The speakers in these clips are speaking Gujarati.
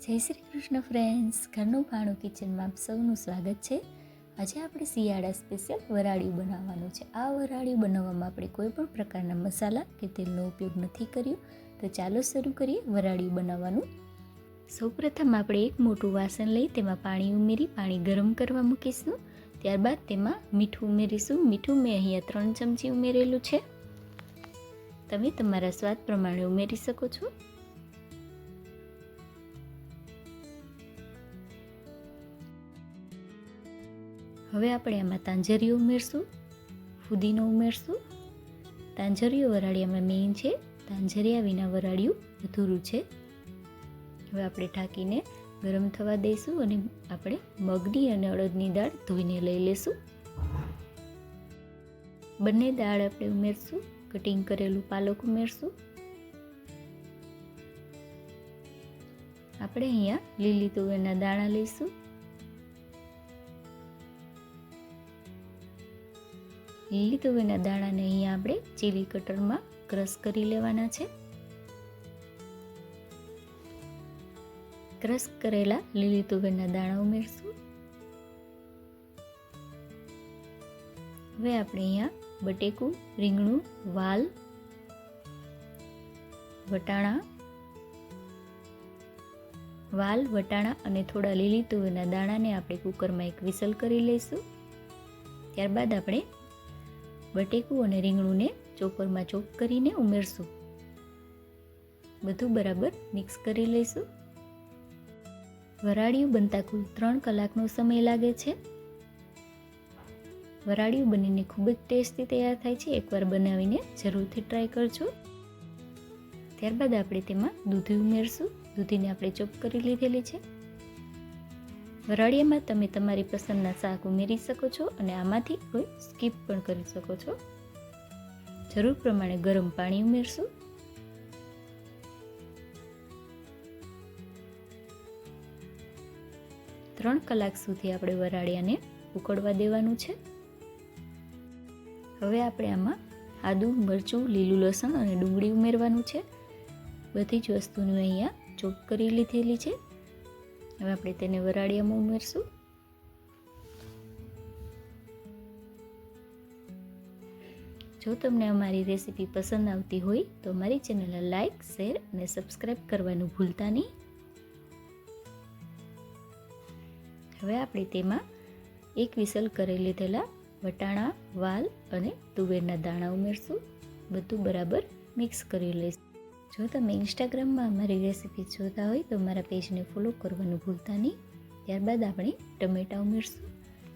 જય શ્રી કૃષ્ણ ફ્રેન્ડ્સ ઘરનું ભાણું કિચનમાં આપ સૌનું સ્વાગત છે. આજે આપણે શિયાળા સ્પેશિયલ વરાળિયું બનાવવાનું છે. આ વરાળિયું બનાવવામાં આપણે કોઈ પણ પ્રકારના મસાલા કે તેલનો ઉપયોગ નથી કર્યો. તો ચાલો શરૂ કરીએ વરાળી બનાવવાનું. સૌપ્રથમ આપણે એક મોટું વાસણ લઈ તેમાં પાણી ઉમેરી પાણી ગરમ કરવા મૂકીશું. ત્યારબાદ તેમાં મીઠું ઉમેરીશું. મીઠું મેં અહીંયા ત્રણ ચમચી ઉમેરેલું છે. તમે તમારા સ્વાદ પ્રમાણે ઉમેરી શકો છો. હવે આપણે એમાં તાંજરીઓ ઉમેરશું, ફુદીનો ઉમેરશું. તાંજરીઓ વરાળિયામાં મેઇન છે, તાંજરિયા વિના વરાળિયું અધૂરું છે. હવે આપણે ઢાંકીને ગરમ થવા દઈશું અને આપણે મગની અને અડદની દાળ ધોઈને લઈ લેશું. બંને દાળ આપણે ઉમેરશું કટિંગ કરેલું પાલક ઉમેરશું. આપણે અહીંયા લીલી તુવેરના દાણા લઈશું. લીલી તુવેરના દાણાને અહીંયા આપણે ચીલી કટરમાં ક્રશ કરી લેવાના છે. ક્રશ કરેલા લીલી તુવેરના દાણા ઉમેરશું. હવે આપણે અહીંયા બટેકું, રીંગણું, વાલ, વટાણા વાલ, વટાણા અને થોડા લીલી તુવેરના દાણાને આપણે કુકરમાં એક વિસલ કરી લઈશું. ત્યારબાદ આપણે બટેકું અને રીંગણુંને ચોપરમાં ચોપ કરીને ઉમેરશું. બધું બરાબર મિક્સ કરી લઈશું. વરાળિયું બનતા કુલ ત્રણ કલાકનો સમય લાગે છે. વરાળિયું બનીને ખૂબ જ ટેસ્ટી તૈયાર થાય છે. એકવાર બનાવીને જરૂરથી ટ્રાય કરજો. ત્યારબાદ આપણે તેમાં દૂધી ઉમેરશું. દૂધીને આપણે ચોપ કરી લીધેલી છે. વરાળિયામાં તમે તમારી પસંદના શાક ઉમેરી શકો છો અને આમાંથી કોઈ સ્કીપ પણ કરી શકો છો. જરૂર પ્રમાણે ગરમ પાણી ઉમેરશું. ત્રણ કલાક સુધી આપણે વરાળિયાને ઉકળવા દેવાનું છે. હવે આપણે આમાં આદું, મરચું, લીલું લસણ અને ડુંગળી ઉમેરવાનું છે. બધી જ વસ્તુની અહીંયા ચોપ કરી લીધેલી છે. હવે આપણે તેને વરાળિયામાં ઉમેરશું. જો તમને અમારી રેસીપી પસંદ આવતી હોય તો અમારી ચેનલને લાઇક શેર અને સબસ્ક્રાઈબ કરવાનું ભૂલતા નહીં. હવે આપણે તેમાં એક વિસલ કરી લીધેલા વટાણા, વાલ અને તુવેરના દાણા ઉમેરશું. બધું બરાબર મિક્સ કરી લઈશું. જો તમે ઇન્સ્ટાગ્રામમાં અમારી રેસીપી જોતા હોય તો મારા પેજને ફોલો કરવાનું ભૂલતા નહીં. ત્યારબાદ આપણે ટમેટાં ઉમેરશું.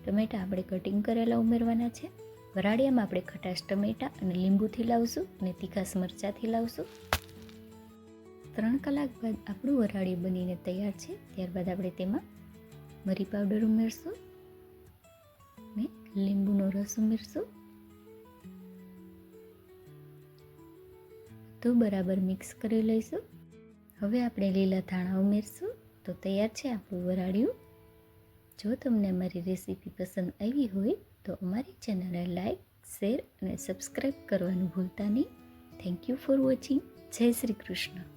ટમેટાં આપણે કટિંગ કરેલા ઉમેરવાના છે. વરાળિયામાં આપણે ખટાશ ટમેટાં અને લીંબુથી લાવશું અને તીખાસ મરચાંથી લાવશું. ત્રણ કલાક બાદ આપણું વરાળી બનીને તૈયાર છે. ત્યારબાદ આપણે તેમાં મરી પાવડર ઉમેરશું. ને લીંબુનો રસ ઉમેરશું. તો બરાબર મિક્સ કરી લઈશું. હવે આપણે લીલા ધાણા ઉમેરશું. તો તૈયાર છે આપણું વરાળિયું. જો તમને અમારી રેસીપી પસંદ આવી હોય, તો અમારી ચેનલને લાઈક, શેર અને સબસ્ક્રાઈબ કરવાનું ભૂલતા નહીં. થેન્ક યુ ફોર વોચિંગ જય શ્રી કૃષ્ણ.